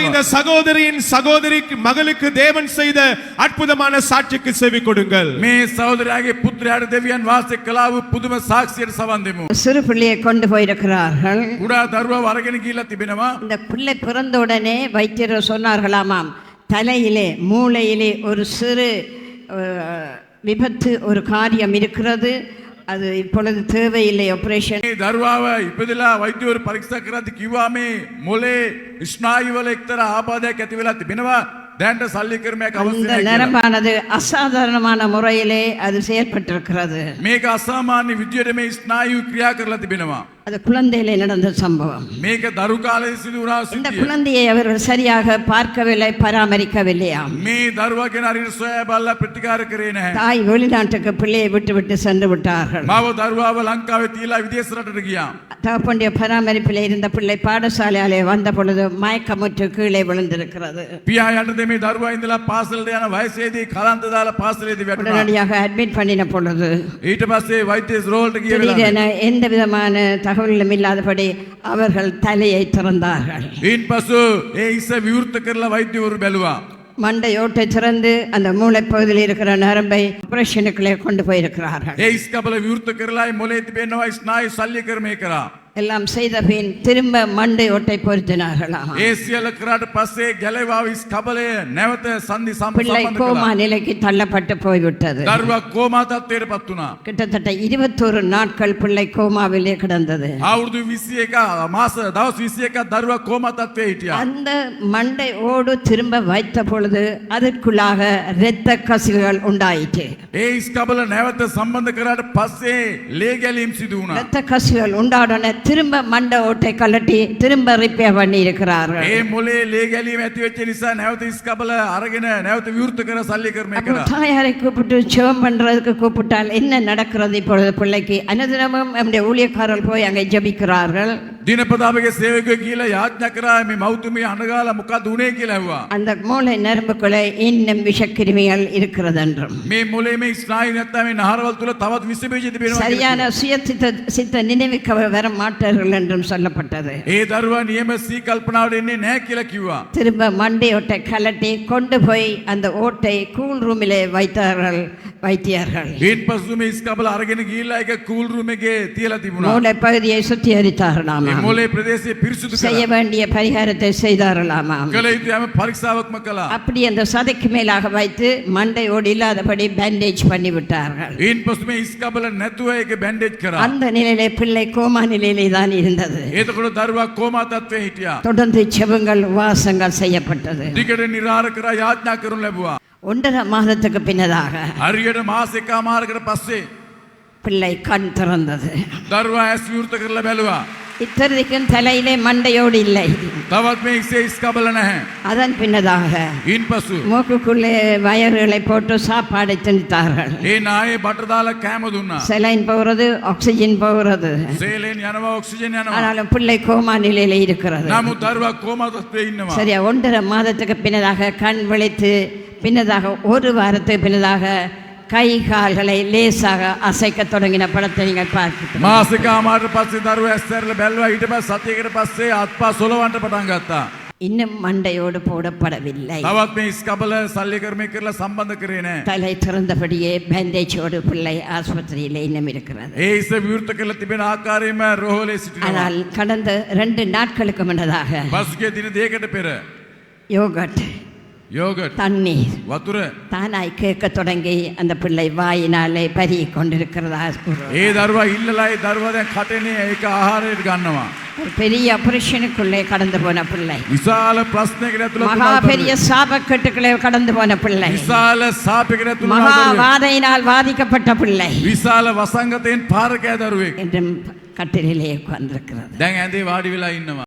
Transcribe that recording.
இந்த சகோதரியின் சகோதரிக்கு மகளுக்கு தேவன் செய்த அற்புதமான சாட்சிக்கு செவி கொடுங்கள். மே சகோதரியாகிய புத்திரியாடு தேவியான் வாசி கலாவு புதும சாட்சியர் சவந்திமு. சிறு பிள்ளையை கொண்டு போயிருக்கிறார்கள். உடா தர்வ வரகனு கீழ திபினமா இந்த பிள்ளை பிறந்த உடனே வைத்தியர் சொன்னார்களாமாம் தலையிலே மூளையிலே ஒரு சிறு அஹ், விபத்து ஒரு காரியம் இருக்கிறது. ಅದು ಇಪ್ಪೊಳದು ತೇವೆ ಇಲ್ಲ ಆಪರೇಷನ್ ದರ್ವಾವ ಇಪ್ಪದಿಲ್ಲ ವೈದ್ಯರು ಪರೀಕ್ಷಕರಾದ ಕಿವಾಮಿ ಮೂಲೆ ಸ್ನಾಯುವಲ ಇಕ್ತರ ಆಪಾದೆ ಕೆತಿವಿಲಾತಿ ಬಿನವ தேண்ட சல்லிக்கிறமேக்கு அவசியம் நரம்பானது அசாதாரணமான முறையிலே அது செயல்பட்டிருக்கிறது. மேக அசாமானி வித்யுடமே ஸ்நாயு கிரியாக்கரலத்தி பினவா அது குழந்தையிலே நடந்த சம்பவம் මේක දරු කාලයේ සිදු වුණා இந்த සිද්ධිය. குழந்தையை அவர்கள் சரியாக பார்க்கவில்லை பராமரிக்கவில்லையாம் මේ දරුවා ගැන හරියට සොයා බලලා ප්‍රතිකාර කරේ නැහැ. தாய் வெளிநாட்டுக்கு பிள்ளையை விட்டு விட்டு சென்று விட்டார்கள் මාව දරුවාව ලංකාවේ තියලා විදේශ රටට ගියා. தகப்பனுடைய பராமரிப்பில் இருந்த பிள்ளை பாடசாலையாலே வந்த பொழுது மயக்கமுற்று கீழே விழுந்திருக்கிறது පියා යටතේ මේ දරුවා ඉඳලා පාසලට යන වයසේදී කලන්ත දාලා පාසලේදී වැටුණා. உடனடியாக அட்மிட் பண்ணின பொழுது ඊට පස්සේ වෛද්‍ය රෝල්ට ගිය වෙලාවේ திடீரென எந்த விதமான தகவலும் இல்லாதபடி அவர்கள் தலையை திறந்தார்கள் ඊන් පසු ඒ ඉස්ස විවෘත කරලා වෛද්‍යවරු බැලුවා. மண்டையோட்டை திறந்து அந்த மூளைப்பகுதியில் இருக்கிற நரம்பை ஆபரேஷனுக்குள்ளே கொண்டு போயிருக்கிறார்கள் ඒ ඉස්කබල විවෘත කරලා ඒ මොලේ තිබෙනවා ස්නායු ශල්‍ය ක්‍රමය කරා. எல்லாம் செய்த பின் திரும்ப மண்டை ஒட்டை பொருத்தினார்களாம் ஏசியலுக்கிறாட் பசே கெலைவாவிஸ் கபலே நேவத்த சந்தி பிள்ளை கோமா நிலைக்கு தள்ளப்பட்டு போய்விட்டது. கர்வ கோமா தத்தேர் பத்துனா? கிட்டத்தட்ட இருபத்தொரு நாட்கள் பிள்ளை கோமாவிலே கிடந்தது. அவருது விசியக்கா மாச தவஸ் விசியக்கா தர்வ கோமா தத்தே அந்த மண்டை ஓடு திரும்ப வைத்த பொழுது அதற்குள்ளாக இரத்த கசிவுகள் உண்டாயிற்று. ஏஸ் கபல நேவத்த சம்பந்தக்கிறாட் பசே லேகலிம் சிதுனா இரத்த கசிவுகள் உண்டாடன திரும்ப மண்டை ஓட்டை கலட்டி திரும்ப ரிப்பேர் பண்ணி இருக்கிறார்கள் ඒ මොලේ ලේ ගැලීම ඇති වෙච්ච නිසා නැවත ඉස්කබල අරගෙන නැවත විවෘත කර සල්ලි කර්මය அப்போ කරා. தாயாரை கூப்பிட்டு ஜெபம் பண்றதுக்கு கூப்பிட்டால் என்ன நடக்கிறது இப்பொழுது பிள்ளைக்கு அனுதினமும் நம்முடைய ஊழியக்காரர்கள் போய் அங்கே ஜெபிக்கிறார்கள் දිනපතාවගේ සේවකයෝ කියලා යාඥා කරා මේ මෞතුමිය අඬගාලා මොකක්ද උනේ කියලා ඇහුවා. அந்த மூளை நரம்புக்குள்ளே இன்னும் விஷக்கிருமிகள் இருக்கிறது என்றும் මේ මොලේ මේ ස්නායු නැත්තම් මේ නහරවල් තුල තවත් විස බීජ තිබෙනවා. කියලා சரியான சுய சித்த சித்த நினைவுக்கு வர மாட்டார்கள் என்றும் சொல்லப்பட்டது ඒ දරුවා නියම සී කල්පනාවට එන්නේ නැහැ කියලා කිව්වා. திரும்ப மண்டை ஓட்டை கலட்டி கொண்டு போய் அந்த ஓட்டை கூல் ரூமிலே வைத்தார்கள் வைத்தியர்கள் ඊට පස්සු මේ ඉස්කබල අරගෙන ගිහිල්ලා ඒක කූල් රූම් එකේ තියලා තිබුණා. மூளை பகுதியை சுத்திகரித்தார்களாமா මේ මොලේ ප්‍රදේශයේ පිරිසුදු செய்ய வேண்டிய பரிகாரத்தை செய்தாரலாமா? அப்படி அந்த சதைக்கு மேலாக வைத்து மண்டை ஓடி இல்லாதபடி பேண்டேஜ் பண்ணி விட்டார்கள் அந்த நிலையிலே பிள்ளை கோமா நிலையிலே தான் இருந்தது. தொடர்ந்து செவங்கள் வாசங்கள் செய்யப்பட்டது. ஒன்றரை மாதத்துக்கு பின்னதாக அரியட மாசிக்காம இருக்கிற பஸ்ஸு. பிள்ளை கண் திறந்தது. தர்வா இத்தருதிக்கும் தலையிலே மண்டையோடு இல்லை. தவத் அதன் பின்னதாக இன் மூக்குக்குள்ளே வயர்களை போட்டு சாப்பாடை திணித்தார்கள். ஏ நாயே பட்டதால செலைன் போகிறது ஆக்சிஜன் போகிறது. செலைன் எனவா ஆக்சிஜன் ஆனாலும் பிள்ளை கோமா நிலையில இருக்கிறது. நாமு தர்வா கோமா தஸ்தே சரியா ஒன்றரை மாதத்துக்கு பின்னதாக கண் விழித்து பின்னதாக ஒரு வாரத்துக்கு பின்னதாக கை கால்களை லேசாக அசைக்க தொடங்கின படத்தை நீங்கள் பார்க்க මාසිකාමාරට පස්සේ දරුවා ඇස් ඇරලා බැලුවා ඊට පස්සේ සතියකට පස්සේ අත්පා සොලවන්න පටන් ගත්තා. இன்னும் மண்டையோடு போடப்படவில்லை තවත් මේ ස්කබල සල්ලි කර්මය කරලා සම්බන්ධ කරේ නැහැ. தலை திறந்தபடியே பேண்டேஜோடு பிள்ளை ஆஸ்பத்திரியில் இன்னும் இருக்கிறது ඒ ඉස්ස විවෘත කරලා තිබෙන ආකාරයෙන්ම රෝහලේ සිටිනවා. ஆனால் கடந்த ரெண்டு நாட்களுக்கு முன்னதாக පසුගිය දින දෙකකට පෙර யோகட் தண்ணீர். வத்துரை தானாய் கேட்க தொடங்கி அந்த பிள்ளை வாயினாலே பரி கொண்டிருக்கிறதா ஏ தருவா இல்லலா ஏ தருவாதே கட்டனே ஏக ஆகாரம் பெரிய ஆபரேஷனுக்குள்ளே கடந்து போன பிள்ளை. விசால பிரச்சனைகளத்துல மகா பெரிய சாபக்கட்டுகளே கடந்து போன பிள்ளை. விசால சாபக்கட்டுல மகா வாதையினால் பாதிக்கப்பட்ட பிள்ளை. விசால வசங்கத்தின் பார்க்க தருவே. என்றும் கட்டிலே உட்கார்ந்திருக்கிறது. தேங்க அந்த வாடிவிலா இன்னமா